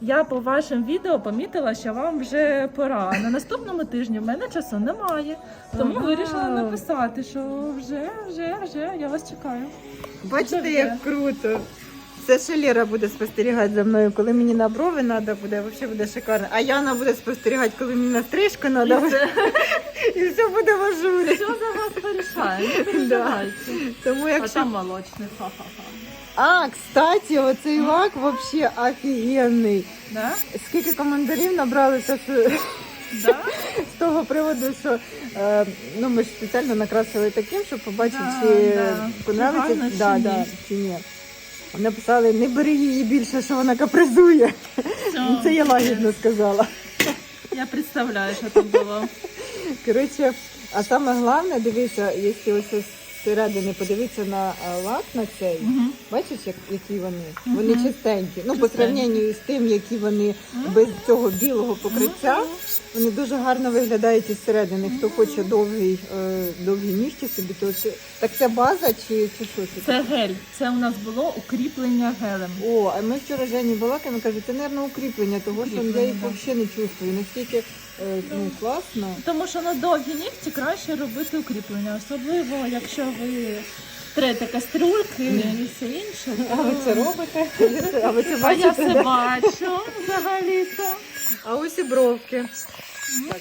Я по вашим відео помітила, що вам вже пора. На наступному тижні в мене часу немає. Тому Ага. вирішила написати, що вже, вже, вже я вас чекаю. Бачите, як круто. Це ще Лера буде спостерігати за мною, коли мені на брови треба буде, взагалі буде шикарно. А Яна буде спостерігати, коли мені на стрижку треба. І все буде в ажурі. Все за вас порішає, не переживайте. Тому А якщо. там молочний, ха-ха-ха. А, кстати, оцей лак взагалі офігенний. Да? Скільки коментарів набралося що, Да? з того приводу, що е, ну, ми ж спеціально накрасили таким, щоб побачити, Да, чи да. понравиться, Чи гарно, да, чи да, ні. чи ні. Написали, не бери її більше, що вона капризує. Ну, Це я лагідно сказала. Я представляю, що там було. Коротше, а саме головне, дивися, якщо ось зсередини подивитися на е, лак на цей, Мгм. бачиш, як, які вони? Мгм. Вони чистенькі. Ну, по Чистенькі. сравненню з тим, які вони без цього білого покриття, вони дуже гарно виглядають із середини. Хто хоче довгий, е, довгі нігті собі, то це так це база чи, чи що це? Це гель. Це у нас було укріплення гелем. О, а ми вчора Жені балакаємо, каже, це, мабуть, укріплення, того що я Укріплення, їх да. взагалі не чувствую. Настільки е, ну, класно. Тому що на довгі нігті краще робити укріплення, особливо якщо ви трете кастрюльки і все інше. А ви це робите? А ви це А я бачите? все бачу взагалі-то. А ось і бровки. Так,